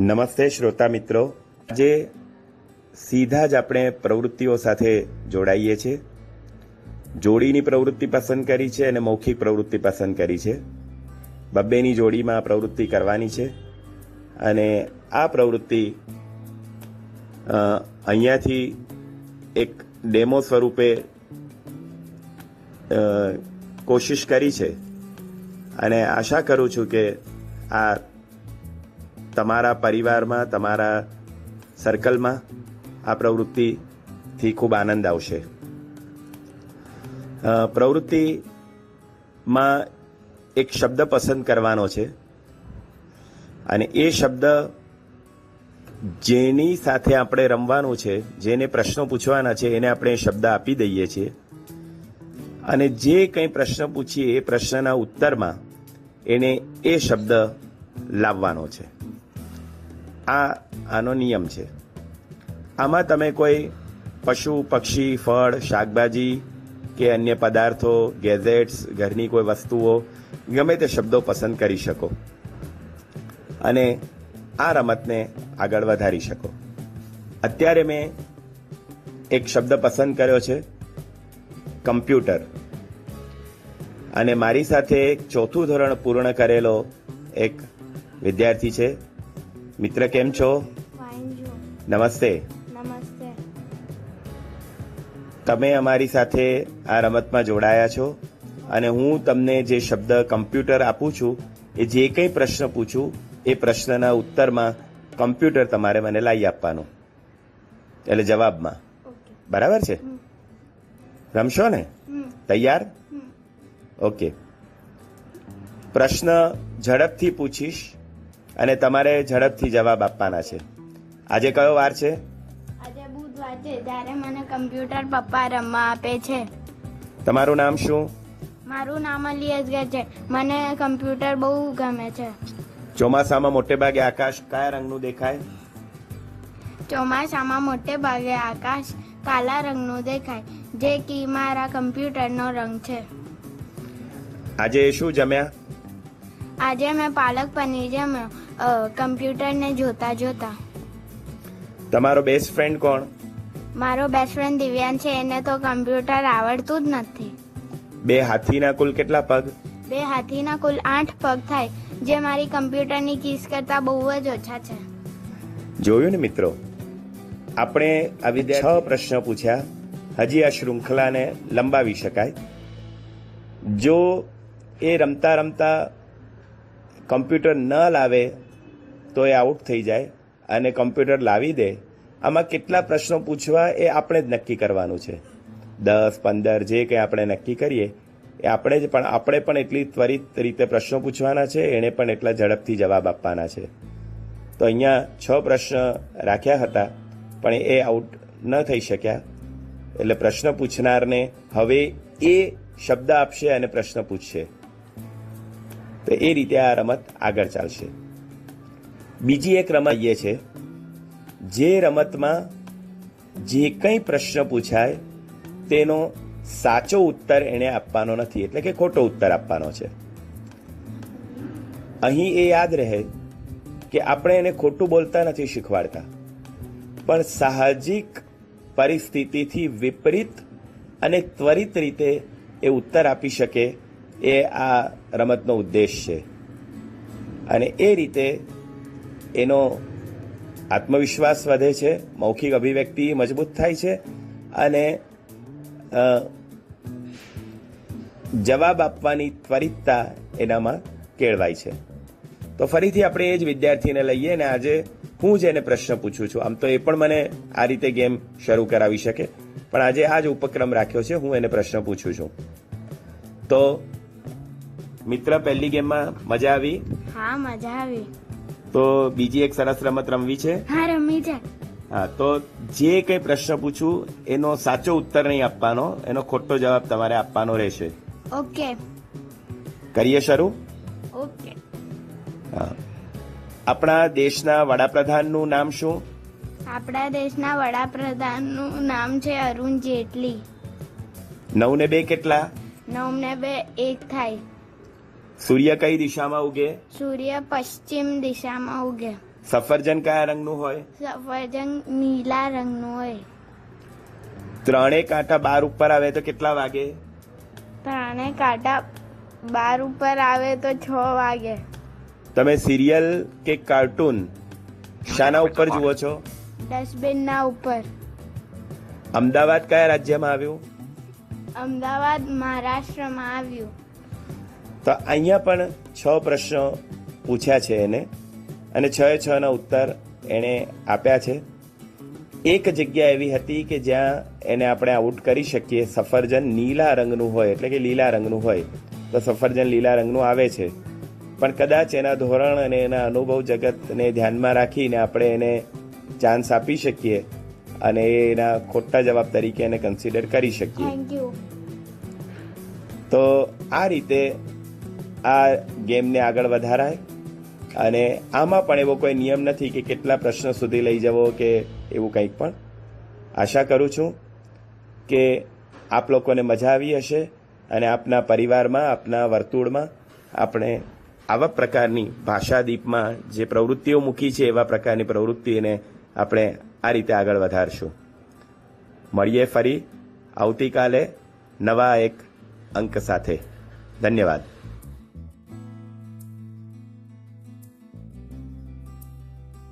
નમસ્તે શ્રોતા મિત્રો. આજે સીધા જ આપણે પ્રવૃત્તિઓ સાથે જોડાઈએ છીએ. જોડીની પ્રવૃત્તિ પસંદ કરી છે અને મૌખિક પ્રવૃત્તિ પસંદ કરી છે. બબ્બેની જોડીમાં પ્રવૃત્તિ કરવાની છે. અને આ પ્રવૃત્તિ અહીંયાથી એક ડેમો સ્વરૂપે કોશિશ કરી છે. અને આશા કરું છું કે આ તમારા પરિવારમાં, તમારા સર્કલમાં આ પ્રવૃત્તિથી ખૂબ આનંદ આવશે. પ્રવૃત્તિમાં એક શબ્દ પસંદ કરવાનો છે અને એ શબ્દ જેની સાથે આપણે રમવાનું છે, જેને પ્રશ્નો પૂછવાના છે, એને આપણે શબ્દ આપી દઈએ છીએ. અને જે કંઈ પ્રશ્ન પૂછીએ, એ પ્રશ્નના ઉત્તરમાં એને એ શબ્દ લાવવાનો છે. આ આનો નિયમ છે. આમાં તમે કોઈ પશુ, પક્ષી, ફળ, શાકભાજી કે અન્ય પદાર્થો ગેઝેટ્સ ઘરની કોઈ વસ્તુઓ, ગમે તે શબ્દો પસંદ કરી શકો. અને આ રમતને આગળ વધારી શકો. અત્યારે મેં એક શબ્દ પસંદ કર્યો છે, કમ્પ્યુટર. અને મારી સાથે એક ચોથું ધોરણ પૂર્ણ કરેલો એક વિદ્યાર્થી છે મિત્ર કેમ છો? નમસ્તે. નમસ્તે. તમે અમારી સાથે આ રમતમાં જોડાયા છો અને હું તમને જે શબ્દ કમ્પ્યુટર આપું છું એ જે કંઈ પ્રશ્ન પૂછું એ પ્રશ્નના ઉત્તરમાં કમ્પ્યુટર તમારે મને લાવી આપવાનું. એટલે જવાબમાં. બરાબર છે. રમશો ને? તૈયાર? ઓકે. પ્રશ્ન ઝડપથી પૂછીશ. અને તમારે ઝડપથી જવાબ આપવાના છે. આજે કયો વાર છે? આજે બુધવાર છે ત્યારે મને કમ્પ્યુટર પપ્પા રમવા આપે છે. તમારું નામ શું? મારું નામ અલી અસગર છે. મને કમ્પ્યુટર બહુ ગમે છે. ચોમાસામાં મોટે ભાગે આકાશ કયા રંગનું દેખાય? ચોમાસામાં મોટે ભાગે આકાશ કાલા રંગનું દેખાય જે કે મારા કમ્પ્યુટરનો રંગ છે. આજે શું જમ્યા? આજે મેં પાલક પનીર જમ્યો. કમ્પ્યુટરને જોતા જોતા. તમારો બેસ્ટ ફ્રેન્ડ કોણ? મારો બેસ્ટ ફ્રેન્ડ દિવ્યાન છે એને તો કમ્પ્યુટર આવડતું જ નથી. બે હાથીના કુલ કેટલા પગ? બે હાથીના કુલ આઠ પગ થાય. જે મારી કમ્પ્યુટરની કીસ કરતા બહુ જ ઓછા છે. જોયું ને મિત્રો? આપણે આવી છ પ્રશ્ન પૂછ્યા. હજી આ શૃંખલાને લંબાવી શકાય. જો એ રમતા રમતા કમ્પ્યુટર ન લાવે તો એ આઉટ થઈ જાય અને કમ્પ્યુટર લાવી દે. આમાં કેટલા પ્રશ્નો પૂછવા એ આપણે જ નક્કી કરવાનું છે. દસ, પંદર, જે કંઈ આપણે નક્કી કરીએ, એ આપણે જ પણ, આપણે પણ એટલી ત્વરિત રીતે પ્રશ્નો પૂછવાના છે, એણે પણ એટલા ઝડપથી જવાબ આપવાના છે. તો અહીંયા છ પ્રશ્ન રાખ્યા હતા, પણ એ આઉટ ન થઈ શક્યા. એટલે પ્રશ્ન પૂછનારને હવે એ શબ્દ આપશે અને પ્રશ્ન પૂછશે. તો એ રીતે આ રમત આગળ ચાલશે. બીજી એક રમત એ છે, જે રમતમાં જે કંઈ પ્રશ્ન પૂછાય, તેનો સાચો ઉત્તર એણે આપવાનો નથી, એટલે કે ખોટો ઉત્તર આપવાનો છે. અહીં એ યાદ રહે કે આપણે એને ખોટું બોલતા નથી શીખવાડતા, પણ સાહજિક પરિસ્થિતિથી વિપરીત અને ત્વરિત રીતે એ ઉત્તર આપી શકે એ આ રમતનો ઉદ્દેશ છે. અને એ રીતે એનો આત્મવિશ્વાસ વધે છે, મૌખિક અભિવ્યક્તિ મજબૂત થાય છે અને જવાબ આપવાની ત્વરિતતા એનામાં કેળવાય છે. તો ફરીથી આપણે એ જ વિદ્યાર્થીને લઈએ ને આજે હું જ એને પ્રશ્ન પૂછું છું. આમ તો એ પણ મને આ રીતે ગેમ શરૂ કરાવી શકે. પણ આજે આ જ ઉપક્રમ રાખ્યો છે, હું એને પ્રશ્ન પૂછું છું. તો મિત્ર પહેલી ગેમમાં મજા આવી? હા મજા આવી. તો બીજી એક સરસ રમત રમવી છે? હા રમી છે. હા તો જે કંઈ પ્રશ્ન પૂછું એનો સાચો ઉત્તર નહીં આપવાનો એનો ખોટો જવાબ તમારે આપવાનો રહેશે. ઓકે. કરીએ શરૂ? ઓકે. હા. આપણા દેશના વડાપ્રધાનનું નામ શું? આપણા દેશના વડાપ્રધાનનું નામ છે અરુણ જેટલી. નવ ને બે કેટલા? નવ ને બે એક થાય. સૂર્ય કઈ દિશામાં ઉગે? સૂર્ય પશ્ચિમ દિશામાં ઉગે. સફરજન કયા રંગનું હોય? સફરજન નીલા રંગનું હોય. ત્રણે કાંટા બાર ઉપર આવે તો કેટલા વાગે? ત્રણે કાંટા બાર ઉપર આવે તો છ વાગે. તમે સિરિયલ કે કાર્ટૂન શાના ઉપર જુઓ છો? ડસ્ટબિનના ઉપર. અમદાવાદ કયા રાજ્યમાં આવ્યું? અમદાવાદ મહારાષ્ટ્રમાં આવ્યું. તો અહીંયા પણ છ પ્રશ્નો પૂછ્યા છે એને. અને છ એ છ ના ઉત્તર એણે આપ્યા છે. એક જગ્યા એવી હતી કે જ્યાં એને આપણે આઉટ કરી શકીએ. સફરજન નીલા રંગનું હોય એટલે કે લીલા રંગનું હોય. તો સફરજન લીલા રંગનું આવે છે. પણ કદાચ એના ધોરણ અને એના અનુભવ જગતને ધ્યાનમાં રાખીને આપણે એને ચાન્સ આપી શકીએ અને એના ખોટા જવાબ તરીકે એને કન્સિડર કરી શકીએ. તો આ રીતે આ ગેમને આગળ વધારાય. અને આમાં પણ એવો કોઈ નિયમ નથી કે કેટલા પ્રશ્નો સુધી લઈ જવો કે એવું કંઈક પણ. આશા કરું છું કે આપ લોકોને મજા આવી હશે અને આપના પરિવારમાં, આપના વર્તુળમાં આપણે આવા પ્રકારની ભાષાદીપમાં જે પ્રવૃત્તિઓ મૂકી છે એવા પ્રકારની પ્રવૃત્તિને આપણે આ રીતે આગળ વધારશું. મળીએ ફરી. આવતીકાલે નવા એક અંક સાથે. ધન્યવાદ.